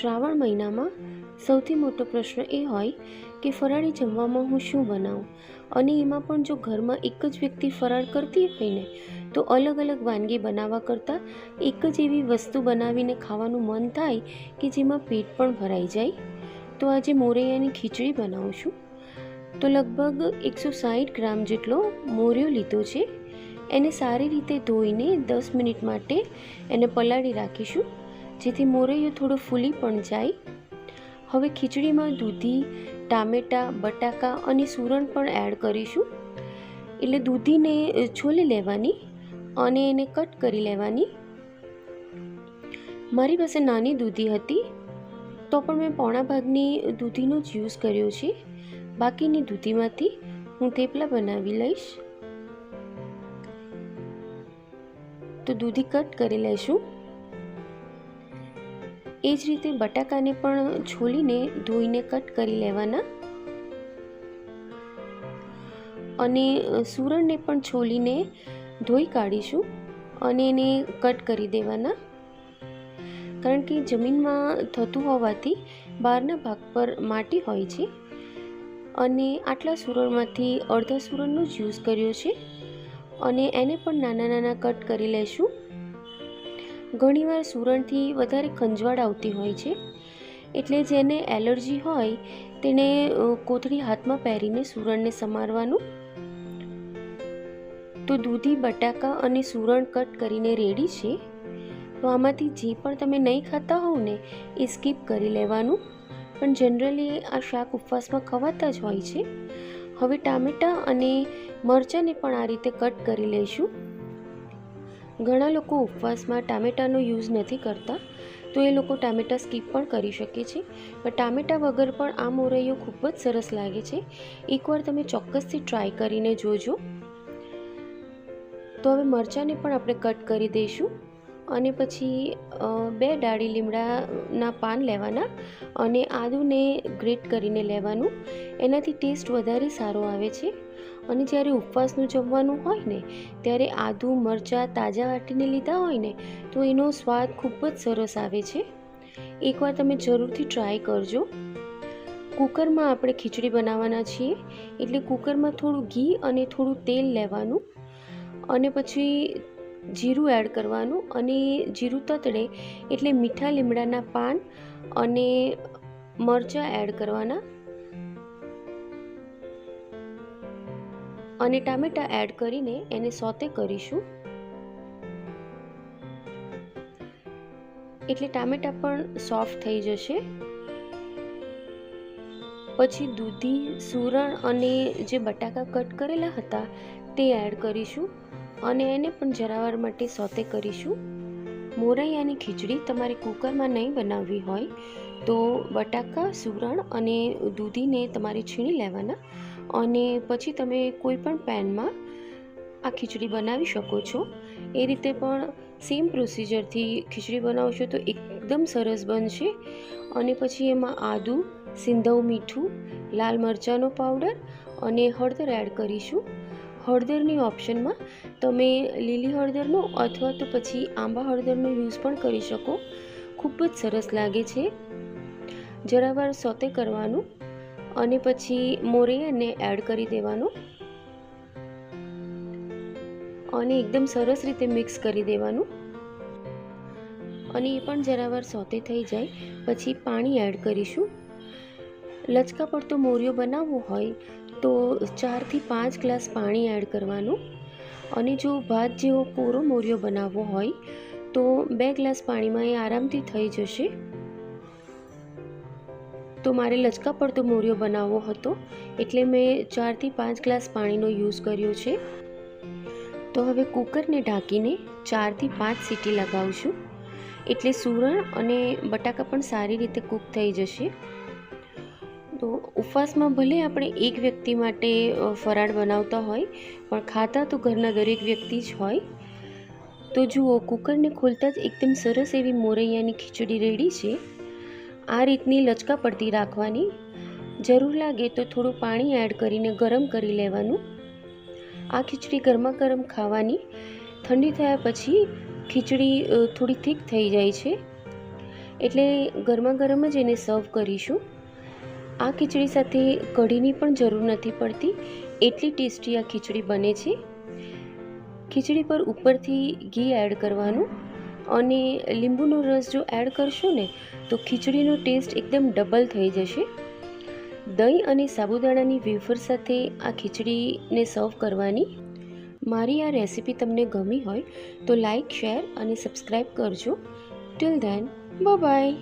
શ્રાવણ મહિનામાં સૌથી મોટો પ્રશ્ન એ હોય કે ફરાળી જમવામાં હું શું બનાવું? અને એમાં પણ જો ઘરમાં એક જ વ્યક્તિ ફરાળ કરતી હોય ને, તો અલગ અલગ વાનગી બનાવવા કરતાં એક જ એવી વસ્તુ બનાવીને ખાવાનું મન થાય કે જેમાં પેટ પણ ભરાઈ જાય? તો આજે મોરૈયાની ખીચડી બનાવું છું. તો લગભગ એકસો સાઠ ગ્રામ જેટલો મોરિયો લીધો છે. એને સારી રીતે ધોઈને દસ મિનિટ માટે એને પલાળી રાખીશું. જેથી મોરૈયું થોડું ફૂલી પણ જાય. હવે ખીચડીમાં દૂધી, ટામેટાં, બટાકા અને સૂરણ પણ એડ કરીશું. એટલે દૂધીને છોલી લેવાની અને એને કટ કરી લેવાની. મારી પાસે નાની દૂધી હતી, તો પણ મેં પોણા ભાગની દૂધીનો જ યુઝ કર્યો છે. બાકીની દૂધીમાંથી હું થેપલા બનાવી લઈશ. તો દૂધી કટ કરી લઈશું. એ જ રીતે બટાકાને પણ છોલીને ધોઈને કટ કરી લેવાના. અને સૂરણને પણ છોલીને ધોઈ કાઢીશું અને એને કટ કરી દેવાના. કારણ કે જમીનમાં થતું હોવાથી બહારના ભાગ પર માટી હોય છે અને આટલા સૂરણમાંથી અડધા સૂરણનો જ યુઝ કર્યો છે. અને એને પણ નાના નાના કટ કરી લઈશું ઘણીવાર સૂરણથી વધારે ખંજવાળ આવતી હોય છે. એટલે જેને એલર્જી હોય, તેણે કોથળી હાથમાં પહેરીને સૂરણને સમારવાનું. તો દૂધી, બટાકા અને સૂરણ કટ કરીને રેડી છે. તો આમાંથી જે પણ તમે નહીં ખાતા હોવ ને, એ સ્કીપ કરી લેવાનું. પણ જનરલી આ શાક ઉપવાસમાં ખવાતા જ હોય છે. હવે ટામેટાં અને મરચાંને પણ આ રીતે કટ કરી લઈશું. ઘણા લોકો ઉપવાસમાં ટામેટાનો યુઝ નથી કરતા, તો એ લોકો ટામેટાં સ્કીપ પણ કરી શકે છે. પણ ટામેટાં વગર પણ આ મોરૈયો ખૂબ જ સરસ લાગે છે. એકવાર તમે ચોક્કસથી ટ્રાય કરીને જોજો. તો હવે મરચાંને પણ આપણે કટ કરી દઈશું અને પછી બે ડાળી લીમડાના પાન લેવાના અને આદુને ગ્રેટ કરીને લેવાનું. એનાથી ટેસ્ટ વધારે સારો આવે છે. અને જ્યારે ઉપવાસનું જમવાનું હોય ને, ત્યારે આદુ, મરચાં તાજા વાટીને લીધા હોય ને, તો એનો સ્વાદ ખૂબ જ સરસ આવે છે. એકવાર તમે જરૂરથી ટ્રાય કરજો. કુકરમાં આપણે ખીચડી બનાવવાના છીએ, એટલે કુકરમાં થોડું ઘી અને થોડું તેલ લેવાનું અને પછી જીરું એડ કરવાનું અને જીરું તતડે, એટલે મીઠા લીમડાના પાન અને મરચાં એડ કરવાના. અને ટામેટાં એડ કરીને એને સોતે કરીશું. એટલે ટામેટાં પણ સોફ્ટ થઈ જશે. પછી દૂધી, સૂરણ અને જે બટાકા કટ કરેલા હતા તે એડ કરીશું અને એને પણ જરાવાર માટે સોતે કરીશું. મોરૈયાની ખીચડી તમારે કુકરમાં નહીં બનાવવી હોય તો બટાકા, સૂરણ અને દૂધીને તમારે છીણી લેવાના. અને પછી તમે કોઈ પણ પેનમાં આ ખીચડી બનાવી શકો છો. એ રીતે પણ સેમ પ્રોસિજરથી ખીચડી બનાવશો તો એકદમ સરસ બનશે. અને પછી એમાં આદું, સિંધવ મીઠું, લાલ મરચાંનો પાવડર અને હળદર એડ કરીશું. હળદરની ઓપ્શનમાં તમે લીલી હળદરનો અથવા તો પછી આંબા હળદરનો યુઝ પણ કરી શકો. ખૂબ જ સરસ લાગે છે. જરાવાર સોતે કરવાનું. અને પછી મોરૈયાને એડ કરી દેવાનું. અને એકદમ સરસ રીતે મિક્સ કરી દેવાનું. અને એ પણ જરાવાર સોતે થઈ જાય, પછી પાણી એડ કરીશું. લચકા પડતો મોરિયો બનાવવો હોય, તો ચારથી પાંચ ગ્લાસ પાણી એડ કરવાનું. અને જો ભાત જેવો કોરો મોરિયો બનાવવો હોય, તો બે ગ્લાસ પાણીમાં એ આરામથી થઈ જશે. તો મારે લચકા પડતો મોરિયો બનાવવો હતો એટલે મેં ચારથી પાંચ ગ્લાસ પાણીનો યુઝ કર્યો છે. તો હવે કુકરને ઢાંકીને ચારથી પાંચ સીટી લગાવશું. એટલે સૂરણ અને બટાકા પણ સારી રીતે કૂક થઈ જશે. તો ઉપવાસમાં ભલે આપણે એક વ્યક્તિ માટે ફરાળ બનાવતા હોય, પણ ખાતા તો ઘરના દરેક વ્યક્તિ જ હોય. તો જુઓ, કુકરને ખોલતા જ એકદમ સરસ એવી મોરૈયાની ખીચડી રેડી છે. આ રીતની લચકા પડતી રાખવાની જરૂર લાગે તો થોડું પાણી એડ કરીને ગરમ કરી લેવાનું. આ ખીચડી ગરમા ગરમ ખાવાની. ઠંડી થયા પછી ખીચડી થોડી થીક થઈ જાય છે. એટલે ગરમા ગરમ જ એને સર્વ કરીશું. આ ખીચડી સાથે કઢીની પણ જરૂર નથી પડતી. એટલી ટેસ્ટી આ ખીચડી બને છે. ખીચડી પર ઉપરથી ઘી એડ કરવાનું. અને લીંબુનો રસ જો એડ કરશો ને, તો ખીચડીનો ટેસ્ટ એકદમ ડબલ થઈ જશે. દહીં અને સાબુદાણાની વેફર સાથે આ ખીચડીને સર્વ કરવાની. મારી આ રેસિપી તમને ગમી હોય તો લાઈક શેર અને સબસ્ક્રાઈબ કરજો. Till then bye